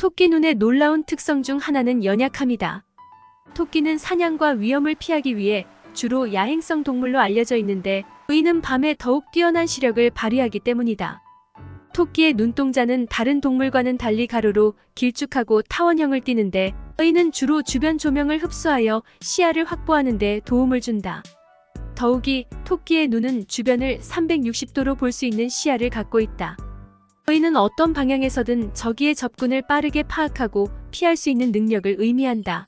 토끼 눈의 놀라운 특성 중 하나는 연약함이다. 토끼는 사냥과 위험을 피하기 위해 주로 야행성 동물로 알려져 있는데 의는 밤에 더욱 뛰어난 시력을 발휘하기 때문이다. 토끼의 눈동자는 다른 동물과는 달리 가로로 길쭉하고 타원형을 띠는데 의는 주로 주변 조명을 흡수하여 시야를 확보하는 데 도움을 준다. 더욱이 토끼의 눈은 주변을 360도로 볼 수 있는 시야를 갖고 있다. 의는 어떤 방향에서든 적의 접근을 빠르게 파악하고 피할 수 있는 능력을 의미한다.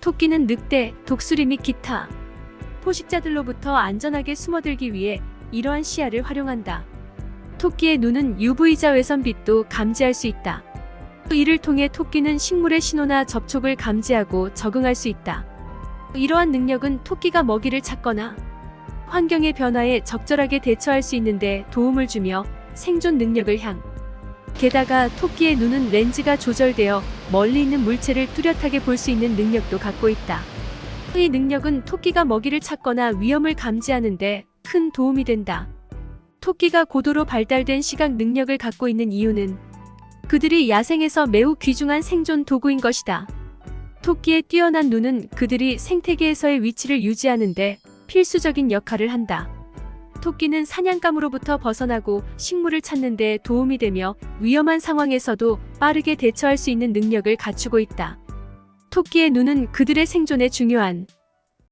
토끼는 늑대, 독수리 및 기타 포식자들로부터 안전하게 숨어들기 위해 이러한 시야를 활용한다. 토끼의 눈은 UV자 외선빛도 감지할 수 있다. 이를 통해 토끼는 식물의 신호나 접촉을 감지하고 적응할 수 있다. 이러한 능력은 토끼가 먹이를 찾거나 환경의 변화에 적절하게 대처할 수 있는데 도움을 주며 생존 능력을 향. 게다가 토끼의 눈은 렌즈가 조절되어 멀리 있는 물체를 뚜렷하게 볼 수 있는 능력도 갖고 있다. 이 능력은 토끼가 먹이를 찾거나 위험을 감지하는데 큰 도움이 된다. 토끼가 고도로 발달된 시각 능력을 갖고 있는 이유는 그들이 야생에서 매우 귀중한 생존 도구인 것이다. 토끼의 뛰어난 눈은 그들이 생태계에서의 위치를 유지하는데 필수적인 역할을 한다. 토끼는 사냥감으로부터 벗어나고 식물을 찾는 데 도움이 되며 위험한 상황에서도 빠르게 대처할 수 있는 능력을 갖추고 있다. 토끼의 눈은 그들의 생존에 중요한